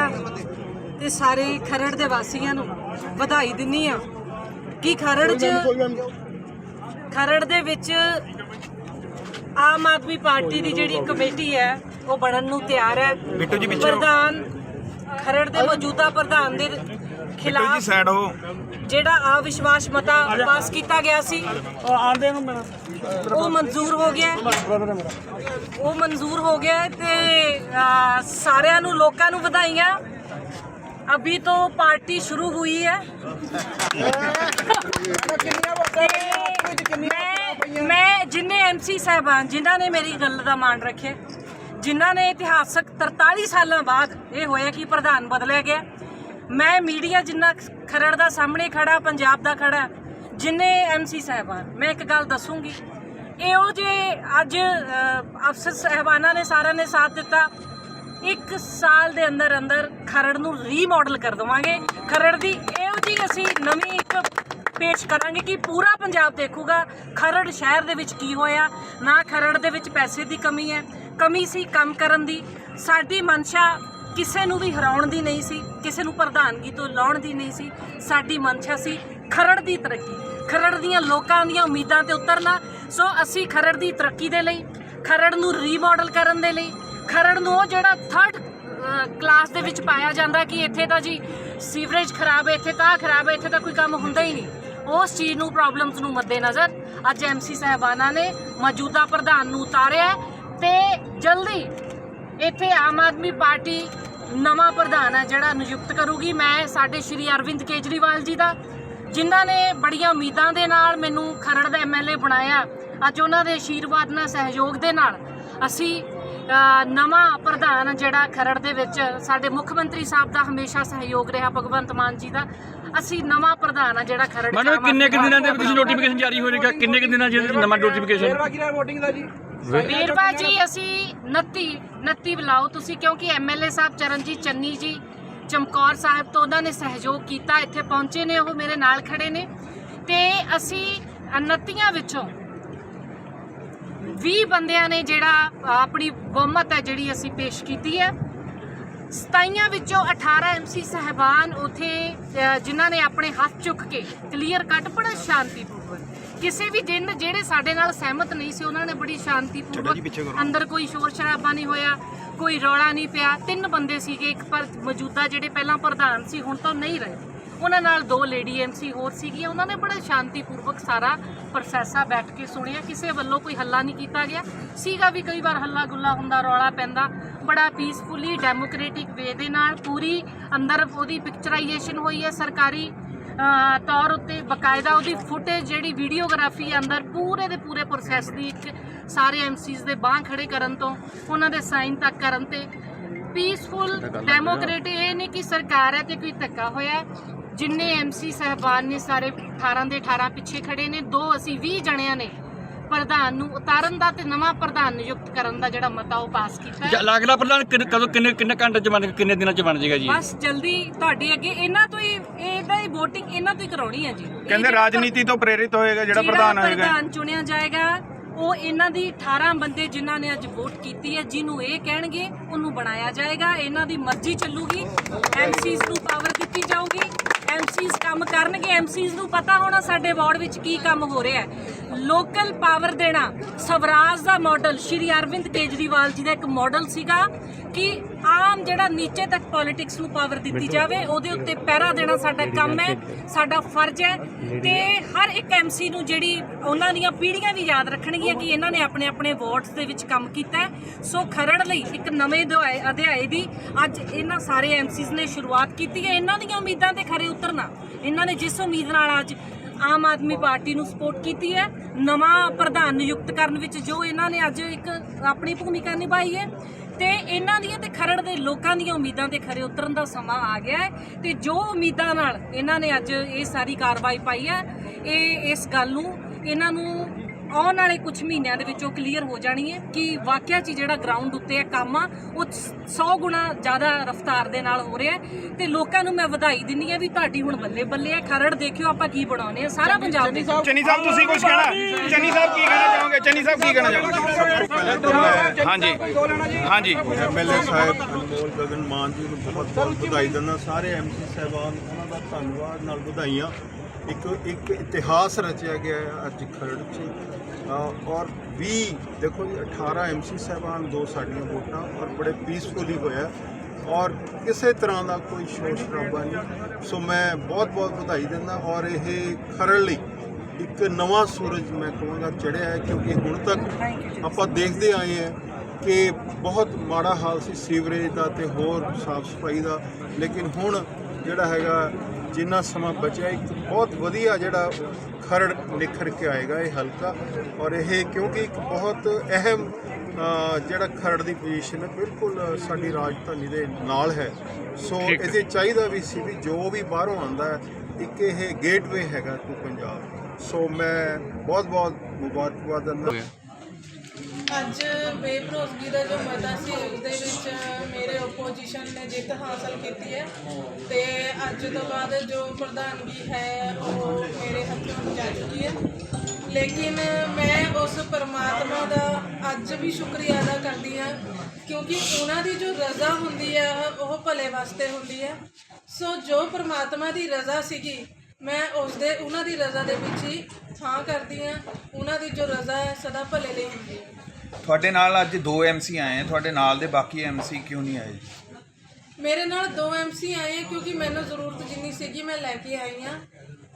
Media ਤੇ ਸਾਰੇ ਖਰੜ ਦੇ ਵਾਸੀਆਂ ਨੂੰ ਵਧਾਈ ਦਿੰਨੀ ਆ ਕਿ ਖਰੜ 'ਚ ਖਰੜ ਦੇ ਵਿੱਚ ਆਮ ਆਦਮੀ ਪਾਰਟੀ ਦੀ ਜਿਹੜੀ ਕਮੇਟੀ ਹੈ ਉਹ ਬਣਨ ਨੂੰ ਤਿਆਰ ਹੈ। ਪ੍ਰਧਾਨ ਖਰੜ ਦੇ ਮੌਜੂਦਾ ਪ੍ਰਧਾਨ ਦੇ ਖਿਲਾਫ ਸਾਈਡ ਹੋ ਜਿਹੜਾ ਆ ਵਿਸ਼ਵਾਸ ਮਤਾ ਪਾਸ ਕੀਤਾ ਗਿਆ ਸੀ ਆਂਦੇ ਨੂੰ ਉਹ ਮਨਜ਼ੂਰ ਹੋ ਗਿਆ। ਉਹ ਮਨਜ਼ੂਰ ਹੋ ਗਿਆ ਤੇ ਸਾਰਿਆਂ ਨੂੰ ਲੋਕਾਂ ਨੂੰ ਵਧਾਈਆਂ। ਅਭੀ ਤੋਂ ਪਾਰਟੀ ਸ਼ੁਰੂ ਹੋਈ ਹੈ। ਮੈਂ ਮੈਂ ਜਿੰਨੇ ਐਮਸੀ ਸਾਹਿਬਾਨ ਜਿਨ੍ਹਾਂ ਨੇ ਮੇਰੀ ਗੱਲ ਦਾ ਮਾਣ ਰੱਖਿਆ ਜਿਨ੍ਹਾਂ ਨੇ ਇਤਿਹਾਸਕ 43 ਸਾਲਾਂ ਬਾਅਦ ਇਹ ਹੋਇਆ ਕਿ ਪ੍ਰਧਾਨ ਬਦਲਿਆ ਗਿਆ। ਮੈਂ ਮੀਡੀਆ ਜਿੰਨਾ ਖਰੜ ਦਾ ਸਾਹਮਣੇ ਖੜਾ, ਪੰਜਾਬ ਦਾ ਖੜਾ, ਜਿੰਨੇ ਐਮਸੀ ਸਾਹਿਬਾਨ ਮੈਂ ਇੱਕ ਗੱਲ ਦੱਸੂਗੀ। ਇਹੋ ਜੇ ਅੱਜ ਅਫਸਰ ਸਾਹਿਬਾਨਾਂ ਨੇ ਸਾਰਿਆਂ ਨੇ ਸਾਥ ਦਿੱਤਾ। ਇੱਕ ਸਾਲ ਦੇ ਅੰਦਰ ਅੰਦਰ ਖਰੜ ਨੂੰ ਰੀਮਾਡਲ ਕਰ ਦਵਾਂਗੇ। ਖਰੜ ਦੀ ਇਹੋ ਜੀ ਅਸੀਂ ਨਵੀਂ ਇੱਕ ਪੇਸ਼ ਕਰਾਂਗੇ ਕਿ ਪੂਰਾ ਪੰਜਾਬ ਦੇਖੂਗਾ ਖਰੜ ਸ਼ਹਿਰ ਦੇ ਵਿੱਚ ਕੀ ਹੋਇਆ। ਨਾ ਖਰੜ ਦੇ ਵਿੱਚ ਪੈਸੇ ਦੀ ਕਮੀ ਹੈ। ਕਮੀ ਸੀ ਕੰਮ ਕਰਨ ਦੀ। ਸਾਡੀ ਮਨਸ਼ਾ ਕਿਸੇ ਨੂੰ ਵੀ ਹਰਾਉਣ ਦੀ ਨਹੀਂ ਸੀ, ਕਿਸੇ ਨੂੰ ਪ੍ਰਧਾਨਗੀ ਤੋਂ ਲਾਉਣ ਦੀ ਨਹੀਂ ਸੀ, ਸਾਡੀ ਮਨਸ਼ਾ ਸੀ ਖਰੜ ਦੀ ਤਰੱਕੀ, ਖਰੜ ਦੀਆਂ ਲੋਕਾਂ ਦੀਆਂ ਉਮੀਦਾਂ ਤੇ ਉਤਰਨਾ। ਸੋ ਅਸੀਂ ਖਰੜ ਦੀ ਤਰੱਕੀ ਦੇ ਲਈ, ਖਰੜ ਨੂੰ ਰੀਮਾਡਲ ਕਰਨ ਦੇ ਲਈ, ਖਰੜ ਨੂੰ ਉਹ ਜਿਹੜਾ ਥਰਡ ਕਲਾਸ ਦੇ ਵਿੱਚ ਪਾਇਆ ਜਾਂਦਾ ਕਿ ਇੱਥੇ ਤਾਂ ਜੀ ਸੀਵਰੇਜ ਖਰਾਬ ਹੈ, ਇੱਥੇ ਤਾਂ ਖਰਾਬ ਹੈ, ਇੱਥੇ ਤਾਂ ਕੋਈ ਕੰਮ ਹੁੰਦਾ ਹੀ ਨਹੀਂ। ਉਸ ਚੀਜ਼ ਨੂੰ ਪ੍ਰੋਬਲਮਸ ਨੂੰ ਮੱਦੇਨਜ਼ਰ ਅੱਜ ਐਮਸੀ ਸਾਹਿਬਾਨਾਂ ਨੇ ਮੌਜੂਦਾ ਪ੍ਰਧਾਨ ਨੂੰ ਉਤਾਰਿਆ ਹੈ ਤੇ ਜਲਦੀ ਇੱਥੇ ਆਮ ਆਦਮੀ ਪਾਰਟੀ ਨਵਾਂ ਪ੍ਰਧਾਨ ਹੈ ਜਿਹੜਾ ਨਿਯੁਕਤ ਕਰੂਗੀ। ਮੈਂ ਸਾਡੇ ਸ਼੍ਰੀ ਅਰਵਿੰਦ ਕੇਜਰੀਵਾਲ ਜੀ ਦਾ ਜਿਨ੍ਹਾਂ ਨੇ ਬੜੀਆਂ ਉਮੀਦਾਂ ਦੇ ਨਾਲ ਮੈਨੂੰ ਖਰੜ ਦਾ ਐਮਐਲਏ ਬਣਾਇਆ। ਅੱਜ ਉਹਨਾਂ ਦੇ ਆਸ਼ੀਰਵਾਦ ਨਾਲ ਸਹਿਯੋਗ ਦੇ ਨਾਲ ਅਸੀਂ ਨਵਾਂ ਪ੍ਰਧਾਨ ਜਿਹੜਾ ਖਰੜ ਦੇ ਵਿੱਚ ਸਾਡੇ ਮੁੱਖ ਮੰਤਰੀ ਸਾਹਿਬ ਦਾ ਹਮੇਸ਼ਾ ਸਹਿਯੋਗ ਰਿਹਾ ਭਗਵੰਤ ਮਾਨ ਜੀ ਦਾ। ਅਸੀਂ ਨਵਾਂ ਪ੍ਰਧਾਨ ਆ ਜਿਹੜਾ ਖਰੜ ਮੈਨੂੰ ਕਿੰਨੇ ਕੁ ਦਿਨਾਂ ਦੇ ਵਿੱਚ ਨੋਟੀਫਿਕੇਸ਼ਨ ਜਾਰੀ ਹੋਏਗਾ ਕਿੰਨੇ ਕੁ ਦਿਨਾਂ ਜਿਹਦੇ ਨਵਾਂ ਨੋਟੀਫਿਕੇਸ਼ਨ ਵੋਟਿੰਗ ਦਾ ਜੀ ਵੀਰਪਾ ਜੀ ਅਸੀਂ 29 29 ਬੁਲਾਓ ਤੁਸੀਂ, ਕਿਉਂਕਿ ਐਮਐਲਏ ਸਾਹਿਬ ਚਰਨਜੀਤ ਚੰਨੀ ਜੀ, ਚਮਕੌਰ ਸਾਹਿਬ ਤੋਂ ਉਹਨਾਂ ਨੇ ਸਹਿਯੋਗ ਕੀਤਾ, ਇੱਥੇ ਪਹੁੰਚੇ ਨੇ, ਉਹ ਮੇਰੇ ਨਾਲ ਖੜੇ ਨੇ। ਤੇ ਅਸੀਂ 29 ਵਿੱਚੋਂ 20 ਬੰਦਿਆਂ ਨੇ ਜਿਹੜਾ ਆਪਣੀ ਬਹੁਮਤ ਹੈ ਜਿਹੜੀ ਅਸੀਂ ਪੇਸ਼ ਕੀਤੀ ਹੈ। 27 ਵਿੱਚੋਂ 18 ਐਮਸੀ ਸਹਿਬਾਨ ਉਥੇ ਜਿਨ੍ਹਾਂ ਨੇ ਆਪਣੇ ਹੱਥ ਚੁੱਕ ਕੇ ਕਲੀਅਰ ਕੱਟ ਬੜਾ ਸ਼ਾਂਤੀਪੂਰਵਕ ਕਿਸੇ ਵੀ ਦਿਨ ਜਿਹੜੇ ਸਾਡੇ ਨਾਲ ਸਹਿਮਤ ਨਹੀਂ ਸੀ ਉਹਨਾਂ ਨੇ ਬੜੀ ਸ਼ਾਂਤੀਪੂਰਵਕ ਅੰਦਰ ਕੋਈ ਸ਼ੋਰ ਸ਼ਰਾਬਾ ਨਹੀਂ ਹੋਇਆ ਕੋਈ ਰੌਲਾ ਨਹੀਂ ਪਿਆ। ਤਿੰਨ ਬੰਦੇ ਸੀਗੇ ਇੱਕ ਪਰ ਮੌਜੂਦਾ ਜਿਹੜੇ ਪਹਿਲਾਂ ਪ੍ਰਧਾਨ ਸੀ ਹੁਣ ਤਾਂ ਨਹੀਂ ਰਹੇ। ਉਹਨਾਂ ਨਾਲ ਦੋ ਲੇਡੀ ਐਮਸੀ ਹੋਰ ਸੀਗੀਆਂ। ਉਹਨਾਂ ਨੇ ਬੜਾ ਸ਼ਾਂਤੀਪੂਰਵਕ ਸਾਰਾ ਪ੍ਰੋਸੈਸਾ ਬੈਠ ਕੇ ਸੁਣਿਆ। ਕਿਸੇ ਵੱਲੋਂ ਕੋਈ ਹੱਲਾ ਨਹੀਂ ਕੀਤਾ ਗਿਆ। ਸੀਗਾ ਵੀ ਕਈ ਵਾਰ ਹੱਲਾ ਗੁੱਲਾ ਹੁੰਦਾ ਰੌਲਾ ਪੈਂਦਾ। ਬੜਾ ਪੀਸਫੁਲੀ ਡੈਮੋਕ੍ਰੈਟਿਕ ਵੇ ਦੇ ਨਾਲ ਪੂਰੀ ਅੰਦਰ ਉਹਦੀ ਪਿਕਚਰਾਈਜੇਸ਼ਨ ਹੋਈ ਹੈ ਸਰਕਾਰੀ ਤੌਰ ਉੱਤੇ ਬਕਾਇਦਾ ਉਹਦੀ ਫੁਟੇਜ ਜਿਹੜੀ ਵੀਡੀਓਗ੍ਰਾਫੀ ਅੰਦਰ ਪੂਰੇ ਦੇ ਪੂਰੇ ਪ੍ਰੋਸੈਸ ਦੀ ਇੱਕ ਸਾਰੇ ਐਮਸੀਜ਼ ਦੇ ਬਾਹ ਖੜੇ ਕਰਨ ਤੋਂ ਉਹਨਾਂ ਦੇ ਸਾਈਨ ਤੱਕ ਕਰਨ ਤੇ ਪੀਸਫੁਲ ਡੈਮੋਕ੍ਰੇਟ ਇਹ ਨਹੀਂ ਕਿ ਸਰਕਾਰ ਹੈ ਤੇ ਕੋਈ ਧੱਕਾ ਹੋਇਆ। ਜਿੰਨੇ ਐਮਸੀ ਸਹਿਬਾਨ ਨੇ ਸਾਰੇ 18 ਦੇ 18 ਪਿੱਛੇ ਖੜੇ ਨੇ ਦੋ ਅਸੀਂ 20 ਜਣਿਆਂ ਨੇ ਪ੍ਰਧਾਨ ਨੂੰ ਉਤਾਰਨ ਦਾ ਤੇ ਨਵਾਂ ਪ੍ਰਧਾਨ ਨਿਯੁਕਤ ਕਰਨ ਦਾ ਜਿਹੜਾ ਮਤਾ ਉਹ ਪਾਸ ਕੀਤਾ ਹੈ। ਅਗਲਾ ਪ੍ਰਧਾਨ ਕਿੰਨੇ- ਕਦੋਂ ਕਿੰਨੇ ਕਿੰਨੇ ਘੰਟੇ ਚ ਬਣ ਕਿੰਨੇ ਦਿਨਾਂ ਚ ਬਣ ਜਾਏਗਾ ਜੀ? ਬਸ ਜਲਦੀ ਤੁਹਾਡੇ ਅੱਗੇ ਇਹਨਾਂ ਤੋਂ ਹੀ ਇਹਦਾ ਹੀ VOTING ਇਹਨਾਂ ਤੋਂ ਹੀ ਕਰਾਉਣੀ ਹੈ ਜੀ। ਇਹ ਕਹਿੰਦੇ ਜਿਹੜਾ ਰਾਜਨੀਤੀ ਤੋਂ ਪ੍ਰੇਰਿਤ ਹੋਏਗਾ ਜਿਹੜਾ ਪ੍ਰਧਾਨ ਹੋਏਗਾ। ਪ੍ਰਧਾਨ ਚੁਣਿਆ ਜਾਏਗਾ ਉਹ ਇਹਨਾਂ ਦੀ 18 ਬੰਦੇ ਜਿਨ੍ਹਾਂ ਨੇ ਅੱਜ ਵੋਟ ਕੀਤੀ ਹੈ ਜਿਹਨੂੰ ਇਹ ਕਹਿਣਗੇ ਉਹਨੂੰ ਬਣਾਇਆ ਜਾਏਗਾ ਇਹਨਾਂ ਦੀ ਮਰਜ਼ੀ ਚੱਲੂਗੀ। ਐਮਸੀਜ਼ ਨੂੰ ਪਾਵਰ ਦਿੱਤੀ ਜਾਊਗੀ। ਐਮਸੀਜ਼ ਕੰਮ ਕਰਨਗੇ। ਐਮਸੀਜ਼ ਨੂੰ ਪਤਾ ਹੋਣਾ ਸਾਡੇ ਵਾਰਡ ਵਿੱਚ ਕੀ ਕੰਮ ਹੋ ਰਿਹਾ ਹੈ। ਲੋਕਲ ਪਾਵਰ ਦੇਣਾ ਸਵਰਾਜ ਦਾ ਮਾਡਲ ਸ਼੍ਰੀ ਅਰਵਿੰਦ ਕੇਜਰੀਵਾਲ ਜੀ ਦਾ ਇੱਕ ਮਾਡਲ ਸੀਗਾ ਕਿ ਆਮ ਜਿਹੜਾ ਨੀਚੇ ਤੱਕ ਪੋਲਿਟਿਕਸ ਨੂੰ ਪਾਵਰ ਦਿੱਤੀ ਜਾਵੇ ਉਹਦੇ ਉੱਤੇ ਪਹਿਰਾ ਦੇਣਾ ਸਾਡਾ ਕੰਮ ਹੈ ਸਾਡਾ ਫਰਜ਼ ਹੈ ਤੇ ਹਰ ਇੱਕ ਐਮਸੀ ਨੂੰ ਜਿਹੜੀ ਉਹਨਾਂ ਦੀਆਂ ਪੀੜ੍ਹੀਆਂ ਵੀ ਯਾਦ ਰੱਖਣਗੀਆਂ ਕਿ ਇਹਨਾਂ ਨੇ ਆਪਣੇ ਆਪਣੇ ਵਾਰਡਸ ਦੇ ਵਿੱਚ ਕੰਮ ਕੀਤਾ ਸੋ ਖਰੜ ਲਈ ਇੱਕ ਨਵੇਂ ਅਧਿਆਏ ਦੀ ਅੱਜ ਇਹਨਾਂ ਸਾਰੇ ਐਮਸੀਜ਼ ਨੇ ਸ਼ੁਰੂਆਤ ਕੀਤੀ ਹੈ। ਇਹਨਾਂ ਦੀਆਂ ਉਮੀਦਾਂ ਤੇ ਖਰੇ ਉਤਰਨਾ। ਇਹਨਾਂ ਨੇ ਜਿਸ ਉਮੀਦ ਨਾਲ ਅੱਜ ਆਮ ਆਦਮੀ ਪਾਰਟੀ ਨੂੰ ਸਪੋਰਟ ਕੀਤੀ ਹੈ। ਨਵਾਂ ਪ੍ਰਧਾਨ ਨਿਯੁਕਤ ਕਰਨ ਵਿੱਚ ਜੋ ਇਹਨਾਂ ਨੇ ਅੱਜ ਇੱਕ ਆਪਣੀ ਭੂਮਿਕਾ ਨਿਭਾਈ ਹੈ ਤੇ ਇਹਨਾਂ ਦੀਆਂ ਤੇ ਖਰੜ ਦੇ ਲੋਕਾਂ ਦੀਆਂ ਉਮੀਦਾਂ ਤੇ ਖਰੇ ਉਤਰਨ ਦਾ ਸਮਾਂ ਆ ਗਿਆ ਹੈ ਤੇ ਜੋ ਉਮੀਦਾਂ ਨਾਲ ਇਹਨਾਂ ਨੇ ਅੱਜ ਇਹ ਸਾਰੀ ਕਾਰਵਾਈ ਪਾਈ ਹੈ, ਇਹ ਇਸ ਗੱਲ ਨੂੰ ਇਹਨਾਂ ਨੂੰ ਆਉਣ ਵਾਲੇ ਕੁਝ ਮਹੀਨਿਆਂ ਦੇ ਵਿੱਚ ਉਹ ਕਲੀਅਰ ਹੋ ਜਾਣੀ ਹੈ ਕਿ ਵਾਕਿਆ 'ਚ ਹੀ ਜਿਹੜਾ ਗਰਾਊਂਡ ਉੱਤੇ ਇਹ ਕੰਮ ਆ ਉਹ 100 ਗੁਣਾ ਜ਼ਿਆਦਾ ਰਫ਼ਤਾਰ ਦੇ ਨਾਲ ਹੋ ਰਿਹਾ ਹੈ। ਤੇ ਲੋਕਾਂ ਨੂੰ ਮੈਂ ਵਧਾਈ ਦਿੰਦੀ ਆ ਵੀ ਤੁਹਾਡੀ ਹੁਣ ਬੱਲੇ ਬੱਲੇ ਹੈ। ਖਰੜ ਦੇਖਿਓ ਆਪਾਂ ਕੀ ਬਣਾਉਣੇ ਆ ਸਾਰਾ ਪੰਜਾਬ ਦੇਖੋ। ਚੰਨੀ ਸਾਹਿਬ ਤੁਸੀਂ ਕੁਝ ਕਹਿਣਾ? ਚੰਨੀ ਸਾਹਿਬ ਕੀ ਕਹਿਣਾ ਚਾਹੋਗੇ? ਚੰਨੀ ਸਾਹਿਬ ਕੀ ਕਹਿਣਾ ਚਾਹੋਗੇ? ਹਾਂਜੀ। ਹਾਂਜੀ। ਐਮਐਲਏ ਸਾਹਿਬ ਅਨਮੋਲ ਗਗਨ ਮਾਨ ਜੀ ਨੂੰ ਬਹੁਤ ਬਹੁਤ ਵਧਾਈ ਦਿੰਦਾ। ਸਾਰੇ ਐਮਸੀ ਸਾਹਿਬਾਨ ਉਹਨਾਂ ਦਾ ਧੰਨਵਾਦ ਨਾਲ ਵਧਾਈਆਂ। ਇੱਕ ਇੱਕ ਇਤਿਹਾਸ ਰਚਿਆ ਗਿਆ ਹੈ ਅੱਜ ਖਰੜ 'ਚ। ਔਰ 20 ਦੇਖੋ ਜੀ 18 ਐਮਸੀ ਸਾਹਿਬਾਨ ਦੋ ਸਾਡੀਆਂ ਵੋਟਾਂ ਔਰ ਬੜੇ ਪੀਸਫੁਲੀ ਹੋਇਆ। ਔਰ ਕਿਸੇ ਤਰ੍ਹਾਂ ਦਾ ਕੋਈ ਸ਼ੋਰ ਸ਼ਰਾਬਾ ਨਹੀਂ। ਸੋ ਮੈਂ ਬਹੁਤ ਬਹੁਤ ਵਧਾਈ ਦਿੰਦਾ ਔਰ ਇਹ ਖਰੜ ਲਈ ਇੱਕ ਨਵਾਂ ਸੂਰਜ ਮੈਂ ਕਹਾਂਗਾ ਚੜ੍ਹਿਆ ਹੈ ਕਿਉਂਕਿ ਹੁਣ ਤੱਕ ਆਪਾਂ ਦੇਖਦੇ ਆਏ ਹਾਂ ਕਿ ਬਹੁਤ ਮਾੜਾ ਹਾਲ ਸੀ ਸੀਵਰੇਜ ਦਾ ਤੇ ਹੋਰ ਸਾਫ਼ ਸਫ਼ਾਈ ਦਾ। ਲੇਕਿਨ ਹੁਣ ਜਿਹੜਾ ਹੈਗਾ ਜਿੰਨਾ ਸਮਾਂ ਬਚਿਆ ਇੱਕ ਬਹੁਤ ਵਧੀਆ ਜਿਹੜਾ ਖਰੜ ਨਿਖਰ ਕੇ ਆਏਗਾ ਇਹ ਹਲਕਾ। ਔਰ ਇਹ ਕਿਉਂਕਿ ਇੱਕ ਬਹੁਤ ਅਹਿਮ ਜਿਹੜਾ ਖਰੜ ਦੀ ਪੋਜੀਸ਼ਨ ਹੈ ਬਿਲਕੁਲ ਸਾਡੀ ਰਾਜਧਾਨੀ ਦੇ ਨਾਲ ਹੈ। ਸੋ ਇਹਦੇ ਚਾਹੀਦਾ ਵੀ ਸੀ ਵੀ ਜੋ ਵੀ ਬਾਹਰੋਂ ਹੈ ਇੱਕ ਇਹ ਗੇਟਵੇ ਹੈਗਾ ਟੂ ਪੰਜਾਬ। ਸੋ ਮੈਂ ਬਹੁਤ ਬਹੁਤ ਮੁਬਾਰਕਬਾਦ ਦਿੰਦਾ। ਅੱਜ ਬੇਭਰੋਸਗੀ ਦਾ ਜੋ ਮਤਾ ਸੀ ਉਸਦੇ ਵਿੱਚ ਮੇਰੇ ਓਪੋਜੀਸ਼ਨ ਨੇ ਜਿੱਤ ਹਾਸਲ ਕੀਤੀ ਹੈ ਤੇ ਅੱਜ ਤੋਂ ਬਾਅਦ ਜੋ ਪ੍ਰਧਾਨਗੀ ਹੈ, ਉਹ ਮੇਰੇ ਹੱਥੋਂ ਜਾ ਚੁੱਕੀ ਹੈ। ਲੇਕਿਨ ਮੈਂ ਉਸ ਪਰਮਾਤਮਾ ਦਾ ਅੱਜ ਵੀ ਸ਼ੁਕਰੀਆ ਅਦਾ ਕਰਦੀ ਹਾਂ, ਕਿਉਂਕਿ ਉਹਨਾਂ ਦੀ ਜੋ ਰਜ਼ਾ ਹੁੰਦੀ ਹੈ, ਉਹ ਭਲੇ ਵਾਸਤੇ ਹੁੰਦੀ ਹੈ। ਸੋ ਜੋ ਪਰਮਾਤਮਾ ਦੀ ਰਜ਼ਾ ਸੀਗੀ, ਮੈਂ ਉਸ ਦੇ, ਉਹਨਾਂ ਦੀ ਰਜ਼ਾ ਦੇ ਵਿੱਚ ਹੀ ਥਾਂ ਕਰਦੀ ਹਾਂ। ਉਹਨਾਂ ਦੀ ਜੋ ਰਜ਼ਾ ਹੈ, ਸਦਾ ਭਲੇ ਲਈ ਹੁੰਦੀ ਹੈ। ਤੁਹਾਡੇ ਨਾਲ ਅੱਜ ਦੋ ਐਮਸੀ ਆਏ ਆ ਤੁਹਾਡੇ ਨਾਲ ਦੇ ਬਾਕੀ ਐਮਸੀ ਕਿਉਂ ਨਹੀਂ ਆਏ? ਮੇਰੇ ਨਾਲ ਦੋ ਐਮਸੀ ਆਏ ਆ ਕਿਉਂਕਿ ਮੈਨੂੰ ਜ਼ਰੂਰਤ ਜਿੰਨੀ ਸੀਗੀ ਮੈਂ ਲੈ ਕੇ ਆਈ ਆ।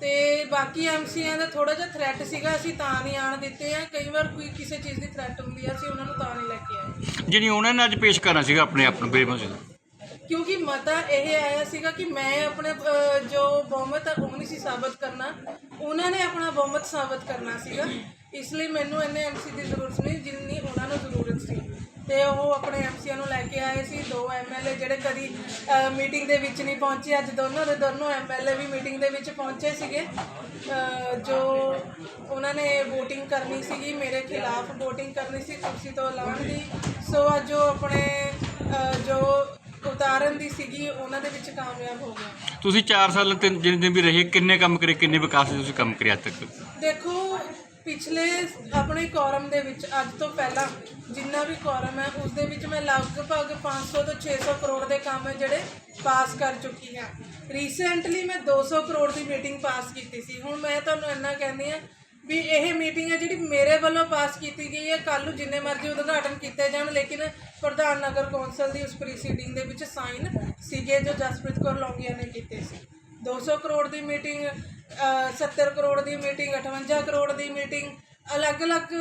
ਤੇ ਬਾਕੀ ਐਮਸੀਆਂ ਦਾ ਥੋੜਾ ਜਿਹਾ ਥ੍ਰੈਟ ਸੀਗਾ ਅਸੀਂ ਤਾਂ ਨਹੀਂ ਆਣ ਦਿੱਤੇ ਆ। ਕਈ ਵਾਰ ਕੋਈ ਕਿਸੇ ਚੀਜ਼ ਦੀ ਥ੍ਰੈਟ ਹੁੰਦੀ ਆ ਅਸੀਂ ਉਹਨਾਂ ਨੂੰ ਤਾਂ ਨਹੀਂ ਲੈ ਕੇ ਆਏ। ਜਿਹੜੀ ਉਹਨਾਂ ਨੇ ਅੱਜ ਪੇਸ਼ ਕਰਨਾ ਸੀਗਾ ਆਪਣੇ ਆਪ ਨੂੰ ਬੇਮਸ ਕਿਉਂਕਿ ਮਤਾ ਇਹ ਆਇਆ ਸੀਗਾ ਕਿ ਮੈਂ ਆਪਣੇ ਅਹ, ਜੋ ਬਹੁਮਤ ਆ ਉਹ ਨਹੀਂ ਸੀ ਸਾਬਤ ਕਰਨਾ। ਉਹਨਾਂ ਨੇ ਆਪਣਾ ਬਹੁਮਤ ਸਾਬਤ ਕਰਨਾ ਸੀਗਾ। ਇਸ ਲਈ ਮੈਨੂੰ ਇੰਨੇ ਐਮਸੀ ਦੀ ਜ਼ਰੂਰਤ ਨਹੀਂ ਜਿੰਨੀ ਉਹਨਾਂ ਨੂੰ ਜ਼ਰੂਰਤ ਸੀ। ਤੇ ਉਹ ਆਪਣੇ ਐਮਸੀਆਂ ਨੂੰ ਲੈ ਕੇ ਆਏ ਸੀ ਦੋ ਐਮਐਲਏ ਜਿਹੜੇ ਕਦੀ ਮੀਟਿੰਗ ਦੇ ਵਿੱਚ ਨਹੀਂ ਪਹੁੰਚੇ। ਅੱਜ ਦੋਨੋਂ ਦੇ ਦੋਨੋਂ ਐਮਐਲਏ ਵੀ ਮੀਟਿੰਗ ਦੇ ਵਿੱਚ ਪਹੁੰਚੇ ਸੀਗੇ। ਜੋ ਉਹਨਾਂ ਨੇ VOTING ਕਰਨੀ ਸੀਗੀ ਮੇਰੇ ਖਿਲਾਫ VOTING ਕਰਨੀ ਸੀ ਕੁਰਸੀ ਤੋਂ ਲਾਉਣ ਦੀ। ਸੋ ਅੱਜ ਜੋ ਆਪਣੇ ਜੋ ਉਤਾਰਨ ਦੀ ਸੀਗੀ ਉਹਨਾਂ ਦੇ ਵਿੱਚ ਕਾਮਯਾਬ ਹੋ ਗਏ। ਤੁਸੀਂ 4 ਸਾਲ ਤਿੰਨ ਜਿੰਨੇ ਦਿਨ ਵੀ ਰਹੇ ਕਿੰਨੇ ਕੰਮ ਕਰੇ ਕਿੰਨੇ ਵਿਕਾਸ ਦੇ ਤੁਸੀਂ ਕੰਮ ਕਰਿਆ ਤੱਕ? ਦੇਖੋ ਪਿਛਲੇ ਆਪਣੇ ਕੋਰਮ ਦੇ ਵਿੱਚ, ਅੱਜ ਤੋਂ ਪਹਿਲਾਂ ਜਿੰਨਾ ਵੀ ਕੋਰਮ ਹੈ ਉਸ ਦੇ ਵਿੱਚ ਮੈਂ ਲਗਭਗ 500 ਤੋਂ 600 ਕਰੋੜ ਦੇ ਕੰਮ ਹੈ ਜਿਹੜੇ ਪਾਸ ਕਰ ਚੁੱਕੀ ਹਾਂ। ਰੀਸੈਂਟਲੀ ਮੈਂ 200 ਕਰੋੜ ਦੀ ਮੀਟਿੰਗ ਪਾਸ ਕੀਤੀ ਸੀ। ਹੁਣ ਮੈਂ ਤੁਹਾਨੂੰ ਇੰਨਾ ਕਹਿੰਦੀ ਆ ਵੀ ਇਹ ਮੀਟਿੰਗ ਹੈ ਜਿਹੜੀ ਮੇਰੇ ਵੱਲੋਂ ਪਾਸ ਕੀਤੀ ਗਈ ਹੈ। ਕੱਲ ਨੂੰ ਜਿੰਨੇ ਮਰਜ਼ੀ ਉਦਘਾਟਨ ਕੀਤੇ ਜਾਣ, ਲੇਕਿਨ ਪ੍ਰਧਾਨ ਨਗਰ ਕੌਂਸਲ ਦੀ ਉਸ ਪ੍ਰੀਸੀਡਿੰਗ ਦੇ ਵਿੱਚ ਸਾਈਨ ਸੀਗੇ ਜੋ ਜਸਪ੍ਰੀਤ ਕੌਰ ਲੌਂਗੀਆ ਨੇ ਕੀਤੇ ਸੀ। 200 ਕਰੋੜ ਦੀ ਮੀਟਿੰਗ 70 ਕਰੋੜ ਦੀ ਮੀਟਿੰਗ 58 ਕਰੋੜ ਦੀ ਮੀਟਿੰਗ, ਅਲੱਗ-ਅਲੱਗ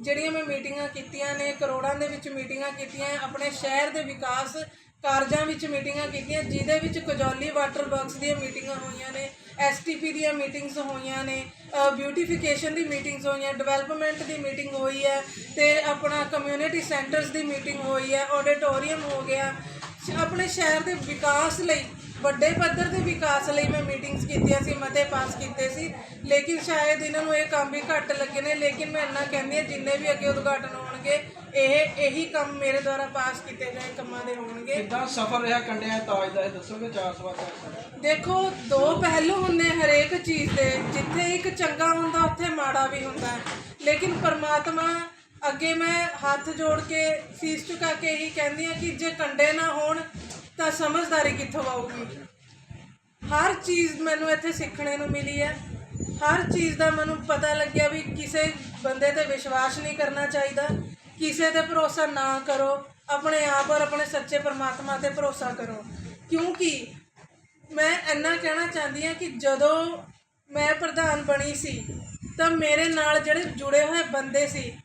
ਜਿਹੜੀਆਂ ਮੈਂ ਮੀਟਿੰਗਾਂ ਕੀਤੀਆਂ ਨੇ, ਕਰੋੜਾਂ ਦੇ ਵਿੱਚ ਮੀਟਿੰਗਾਂ ਕੀਤੀਆਂ, ਆਪਣੇ ਸ਼ਹਿਰ ਦੇ ਵਿਕਾਸ ਕਾਰਜਾਂ ਵਿੱਚ ਮੀਟਿੰਗਾਂ ਕੀਤੀਆਂ, ਜਿਹਦੇ ਵਿੱਚ ਕਜੌਲੀ ਵਾਟਰ ਵਰਕਸ ਦੀਆਂ ਮੀਟਿੰਗਾਂ ਹੋਈਆਂ ਨੇ ਐਸਟੀਪੀ ਦੀਆਂ ਮੀਟਿੰਗਸ ਹੋਈਆਂ ਨੇ ਬਿਊਟੀਫਿਕੇਸ਼ਨ ਦੀ ਮੀਟਿੰਗਸ ਹੋਈਆਂ, ਡਿਵੈਲਪਮੈਂਟ ਦੀ ਮੀਟਿੰਗ ਹੋਈ ਹੈ, ਤੇ ਆਪਣਾ ਕਮਿਊਨਿਟੀ ਸੈਂਟਰਸ ਦੀ ਮੀਟਿੰਗ ਹੋਈ ਹੈ, ਆਡੀਟੋਰੀਅਮ ਹੋ ਗਿਆ, ਸ਼- ਆਪਣੇ ਸ਼ਹਿਰ ਦੇ ਵਿਕਾਸ ਲਈ ਵੱਡੇ ਪੱਧਰ ਦੇ ਵਿਕਾਸ ਲਈ ਮੈਂ ਮੀਟਿੰਗਸ ਕੀਤੀਆਂ ਸੀ ਮਤੇ ਪਾਸ ਕੀਤੇ ਸੀ। ਲੇਕਿਨ ਸ਼ਾਇਦ ਇਹਨਾਂ ਨੂੰ ਇਹ ਕੰਮ ਵੀ ਘੱਟ ਲੱਗੇ ਨੇ। ਲੇਕਿਨ ਮੈਂ ਇੰਨਾ ਕਹਿੰਦੀ ਹਾਂ ਜਿੰਨੇ ਵੀ ਅੱਗੇ ਉਦਘਾਟਨ ਹੋਣਗੇ ਇਹ ਇਹੀ ਕੰਮ ਮੇਰੇ ਦੁਆਰਾ ਪਾਸ ਕੀਤੇ ਗਏ ਕੰਮਾਂ ਦੇ ਹੋਣਗੇ। ਕਿੱਦਾਂ ਸਫਰ ਰਿਹਾ ਕੰਡਿਆਂ ਤਾਜ ਦਾ ਇਹ ਦੱਸੋਗੇ 400 400 ਦੇਖੋ ਦੋ ਪਹਿਲੂ ਹੁੰਦੇ ਹਰੇਕ ਚੀਜ਼ ਦੇ। ਜਿੱਥੇ ਇੱਕ ਚੰਗਾ ਹੁੰਦਾ ਉੱਥੇ ਮਾੜਾ ਵੀ ਹੁੰਦਾ। ਹੈ। ਲੇਕਿਨ ਪਰਮਾਤਮਾ ਅੱਗੇ ਮੈਂ ਹੱਥ ਜੋੜ ਕੇ ਸੀਸ ਝੁਕਾ ਕੇ ਇਹੀ ਕਹਿੰਦੀ ਹਾਂ ਕਿ ਜੇ ਕੰਡੇ ਨਾ ਹੋਣ ਤਾਂ ਸਮਝਦਾਰੀ ਕਿੱਥੋਂ ਆਊਗੀ? ਹਰ ਚੀਜ਼ ਮੈਨੂੰ ਇੱਥੇ ਸਿੱਖਣੇ ਨੂੰ ਮਿਲੀ ਹੈ। ਹਰ ਚੀਜ਼ ਦਾ ਮੈਨੂੰ ਪਤਾ ਲੱਗਿਆ ਵੀ ਕਿਸੇ ਬੰਦੇ ਤੇ ਵਿਸ਼ਵਾਸ ਨਹੀਂ ਕਰਨਾ ਚਾਹੀਦਾ। ਕਿਸੇ ਤੇ ਭਰੋਸਾ ਨਾ ਕਰੋ। ਆਪਣੇ ਆਪ ਔਰ ਆਪਣੇ ਸੱਚੇ ਪਰਮਾਤਮਾ ਤੇ ਭਰੋਸਾ ਕਰੋ। ਕਿਉਂਕਿ ਮੈਂ ਇੰਨਾ ਕਹਿਣਾ ਚਾਹੁੰਦੀ ਹਾਂ ਕਿ ਜਦੋਂ ਮੈਂ ਪ੍ਰਧਾਨ ਬਣੀ ਸੀ, ਤਾਂ ਮੇਰੇ ਨਾਲ ਜਿਹੜੇ ਜੁੜੇ ਹੋਏ ਬੰਦੇ ਸੀ,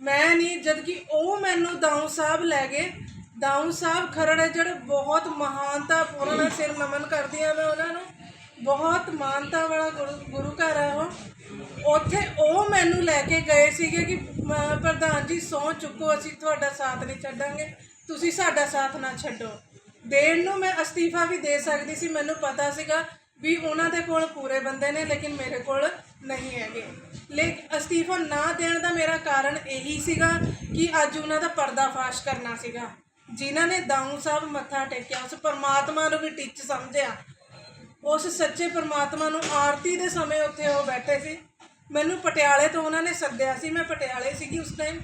ਮੈਂ ਨਹੀਂ ਜਦ ਕਿ ਉਹ ਮੈਨੂੰ ਦਾਊ ਸਾਹਿਬ ਲੈ ਗਏ ਦਾਊ ਸਾਹਿਬ ਖਰੜ ਹੈ, ਜਿਹੜੇ ਬਹੁਤ ਮਹਾਨਤਾ ਉਹਨਾਂ ਸਿਰ ਨਮਨ ਕਰਦੀ ਹਾਂ ਮੈਂ ਉਹਨਾਂ ਨੂੰ। ਬਹੁਤ ਮਾਨਤਾ ਵਾਲਾ ਗੁਰੂ ਗੁਰੂ ਘਰ ਹੈ ਉਹ। ਉੱਥੇ ਉਹ ਮੈਨੂੰ ਲੈ ਕੇ ਗਏ ਸੀਗੇ ਕਿ ਮ- ਪ੍ਰਧਾਨ ਜੀ, ਸਹੁੰ ਚੁੱਕੋ, ਅਸੀਂ ਤੁਹਾਡਾ ਸਾਥ ਨਹੀਂ ਛੱਡਾਂਗੇ। ਤੁਸੀਂ ਸਾਡਾ ਸਾਥ ਨਾ ਛੱਡੋ। ਦੇਣ ਨੂੰ ਮੈਂ ਅਸਤੀਫਾ ਵੀ ਦੇ ਸਕਦੀ ਸੀ, ਮੈਨੂੰ ਪਤਾ ਸੀਗਾ ਵੀ ਉਹਨਾਂ ਦੇ ਕੋਲ ਪੂਰੇ ਬੰਦੇ ਨੇ, ਲੇਕਿਨ ਮੇਰੇ ਕੋਲ ਨਹੀਂ ਹੈਗੇ। ਲੇਕਿਨ ਅਸਤੀਫਾ ਨਾ ਦੇਣ ਦਾ ਮੇਰਾ ਕਾਰਨ ਇਹੀ ਸੀਗਾ ਕਿ ਅੱਜ ਉਹਨਾਂ ਦਾ ਪਰਦਾਫਾਸ਼ ਕਰਨਾ ਸੀਗਾ। ਜਿਨ੍ਹਾਂ ਨੇ ਦਾਊ ਸਾਹਿਬ ਮੱਥਾ ਟੇਕਿਆ, ਉਸ ਪਰਮਾਤਮਾ ਨੂੰ ਵੀ ਟਿੱਚ ਸਮਝਿਆ। ਉਸ ਸੱਚੇ ਪਰਮਾਤਮਾ ਨੂੰ ਆਰਤੀ ਦੇ ਸਮੇਂ ਉੱਥੇ ਉਹ ਬੈਠੇ ਸੀ। ਮੈਨੂੰ ਪਟਿਆਲੇ ਤੋਂ ਉਹਨਾਂ ਨੇ ਸੱਦਿਆ ਸੀ। ਮੈਂ ਪਟਿਆਲੇ ਸੀਗੀ ਉਸ ਟਾਈਮ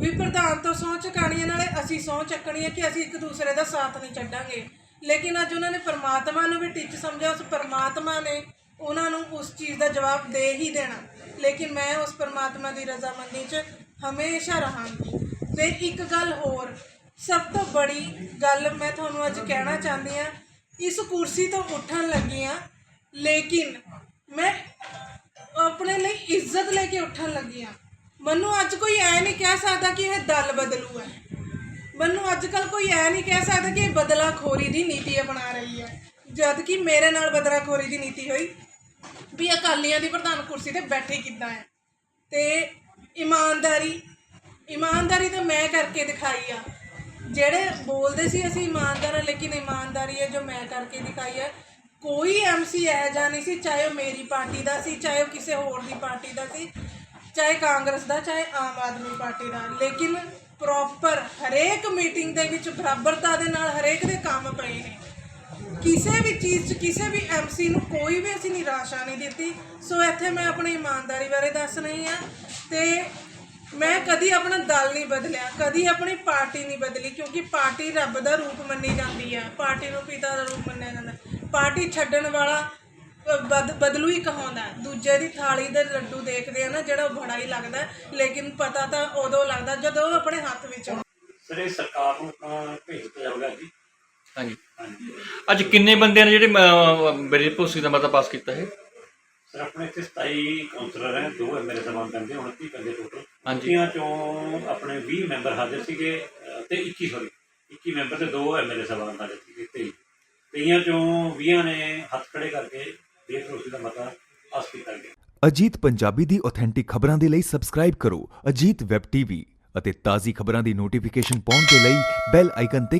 ਵੀ ਪ੍ਰਧਾਨ ਤੋਂ ਸਹੁੰ ਚੁਕਾਣੀ ਹੈ ਨਾਲੇ ਅਸੀਂ ਸਹੁੰ ਚੱਕਣੀ ਹੈ ਕਿ ਅਸੀਂ ਇੱਕ ਦੂਸਰੇ ਦਾ ਸਾਥ ਨਹੀਂ ਛੱਡਾਂਗੇ। ਲੇਕਿਨ ਅੱਜ ਉਹਨਾਂ ਨੇ ਪਰਮਾਤਮਾ ਨੂੰ ਵੀ ਟਿੱਚ ਸਮਝਿਆ। ਉਸ ਪਰਮਾਤਮਾ ਨੇ ਉਹਨਾਂ ਨੂੰ ਉਸ ਚੀਜ਼ ਦਾ ਜਵਾਬ ਦੇ ਹੀ ਦੇਣਾ। ਲੇਕਿਨ ਮੈਂ ਉਸ ਪਰਮਾਤਮਾ ਦੀ ਰਜ਼ਾਮੰਦੀ 'ਚ ਹਮੇਸ਼ਾ ਰਹਾਂਗੀ। ਤੇ ਇੱਕ ਗੱਲ ਹੋਰ ਸਭ ਤੋਂ ਬੜੀ ਗੱਲ ਮੈਂ ਤੁਹਾਨੂੰ ਅੱਜ ਕਹਿਣਾ ਚਾਹੁੰਦੀ ਹਾਂ, ਇਸ ਕੁਰਸੀ ਤੋਂ ਉੱਠਣ ਲੱਗੀ ਹਾਂ, ਲੇਕਿਨ ਮੈਂ ਆਪਣੇ ਲਈ ਇੱਜ਼ਤ ਲੈ ਕੇ ਉੱਠਣ ਲੱਗੀ ਹਾਂ। ਮੈਨੂੰ ਅੱਜ ਕੋਈ ਐ ਨਹੀਂ ਕਹਿ ਸਕਦਾ ਕਿ ਇਹ ਦਲ ਬਦਲੂ ਹੈ। ਮੈਨੂੰ ਅੱਜ ਕੱਲ ਕੋਈ ਐ ਨਹੀਂ ਕਹਿ ਸਕਦਾ ਕਿ ਇਹ ਬਦਲਾਖੋਰੀ ਦੀ ਨੀਤੀ ਅਪਣਾ ਰਹੀ ਹੈ। ਜਦ ਕਿ ਮੇਰੇ ਨਾਲ ਬਦਲਾਖੋਰੀ ਦੀ ਨੀਤੀ ਹੋਈ ਵੀ ਅਕਾਲੀਆਂ ਦੀ ਪ੍ਰਧਾਨ ਕੁਰਸੀ ਤੇ ਬੈਠੇ ਕਿੱਦਾਂ ਹੈ। ਤੇ ਇਮਾਨਦਾਰੀ ਇਮਾਨਦਾਰੀ ਤਾਂ ਮੈਂ ਕਰਕੇ ਦਿਖਾਈ ਆ। ਜਿਹੜੇ ਬੋਲਦੇ ਸੀ ਅਸੀਂ ਇਮਾਨਦਾਰ ਹਾਂ ਲੇਕਿਨ ਇਮਾਨਦਾਰੀ ਹੈ ਜੋ ਮੈਂ ਕਰਕੇ ਦਿਖਾਈ ਹੈ। ਕੋਈ ਐਮਸੀ ਐ ਜਾਂ ਨਹੀਂ ਸੀ, ਚਾਹੇ ਉਹ ਮੇਰੀ ਪਾਰਟੀ ਦਾ ਸੀ, ਚਾਹੇ ਉਹ ਕਿਸੇ ਹੋਰ ਦੀ ਪਾਰਟੀ ਦਾ ਸੀ, ਚਾਹੇ ਕਾਂਗਰਸ ਦਾ, ਚਾਹੇ ਆਮ ਆਦਮੀ ਪਾਰਟੀ ਦਾ। ਲੇਕਿਨ ਪ੍ਰੋਪਰ ਹਰੇਕ ਮੀਟਿੰਗ ਦੇ ਵਿੱਚ ਬਰਾਬਰਤਾ ਦੇ ਨਾਲ ਹਰੇਕ ਦੇ ਕੰਮ ਪਏ ਨੇ। ਕਿਸੇ ਵੀ ਚੀਜ਼ 'ਚ, ਕਿਸੇ ਵੀ ਐਮਸੀ ਨੂੰ ਕੋਈ ਵੀ ਅਸੀਂ ਨਿਰਾਸ਼ਾ ਨਹੀਂ ਦਿੱਤੀ। ਸੋ ਇੱਥੇ ਮੈਂ ਆਪਣੀ ਇਮਾਨਦਾਰੀ ਬਾਰੇ ਦੱਸ ਰਹੀ ਹਾਂ ਤੇ ਮੈਂ ਕਦੀ ਆਪਣਾ ਦਲ ਨਹੀਂ ਬਦਲਿਆ ਕਦੀ ਆਪਣੀ ਪਾਰਟੀ ਨਹੀਂ ਬਦਲੀ ਕਿਉਂਕਿ ਪਾਰਟੀ ਰੱਬ ਦਾ ਰੂਪ ਮੰਨੀ ਜਾਂਦੀ ਹੈ ਪਾਰਟੀ ਨੂੰ ਪਿਤਾ ਦਾ ਰੂਪ ਮੰਨਿਆ ਜਾਂਦਾ। ਪਾਰਟੀ ਛੱਡਣ ਵਾਲਾ ਬਦ ਬਦਲੂ ਹੀ ਕਹਾਉਂਦਾ। ਦੂਜੇ ਦੀ ਥਾਲੀ ਦੇ ਲੱਡੂ ਦੇਖਦੇ ਆ ਨਾ ਜਿਹੜਾ ਉਹ ਬੜਾ ਹੀ ਲੱਗਦਾ ਲੇਕਿਨ ਪਤਾ ਤਾਂ ਉਦੋਂ ਲੱਗਦਾ ਜਦੋਂ ਉਹ ਆਪਣੇ ਹੱਥ ਵਿੱਚ ਹੋਣ ਸਰ ਇਹ ਸਰਕਾਰ ਨੂੰ ਤਾਂ ਭੇਜ ਜੀ। ਹਾਂਜੀ। ਹਾਂਜੀ। ਅੱਜ ਕਿੰਨੇ ਬੰਦਿਆਂ ਨੇ ਜਿਹੜੇ ਮੇਰੇ ਭੋਸੀ ਦਾ ਮਤਾ ਪਾਸ ਕੀਤਾ ਹੈ ਸਰ ਆਪਣੇ ਇੱਥੇ 27 ਕਾਉਂਸਲਰ ਹੈ ਦੋ ਐਮਐਲਏ ਸਮਾਨ ਪੈਂਦੇ 29 ਪੈਂਦੇ ਟੋਟਲ ਹਾਂਜੀ। 29 ਚੋਂ ਆਪਣੇ 20 ਮੈਂਬਰ ਹਾਜ਼ਰ ਸੀਗੇ ਤੇ 21 ਸੌਰੀ 21 ਮੈਂਬਰ ਤੇ ਦੋ ਐਮਐਲਏ ਸਮਾਨ ਹਾਜ਼ਰ ਸੀਗੇ ਤੇ ਤੇਈਆਂ ਚੋਂ 20 ਨੇ ਹੱਥ ਖੜੇ ਕਰਕੇ ਬੇਭਰੋਸੇ ਦਾ ਮਤਾ ਪਾਸ ਕੀਤਾ ਗਿਆ ਅਜੀਤ ਪੰਜਾਬੀ ਦੀ ਆਥੈਂਟਿਕ ਖਬਰਾਂ ਦੇ ਲਈ ਸਬਸਕ੍ਰਾਈਬ ਕਰੋ ਅਜੀਤ ਵੈਬ ਟੀਵੀ ਅਤੇ ਤਾਜ਼ੀ ਖਬਰਾਂ ਦੀ ਨੋਟੀਫਿਕੇਸ਼ਨ ਪਾਉਣ ਦੇ ਲਈ ਬੈਲ ਆਈਕਨ ਤੇ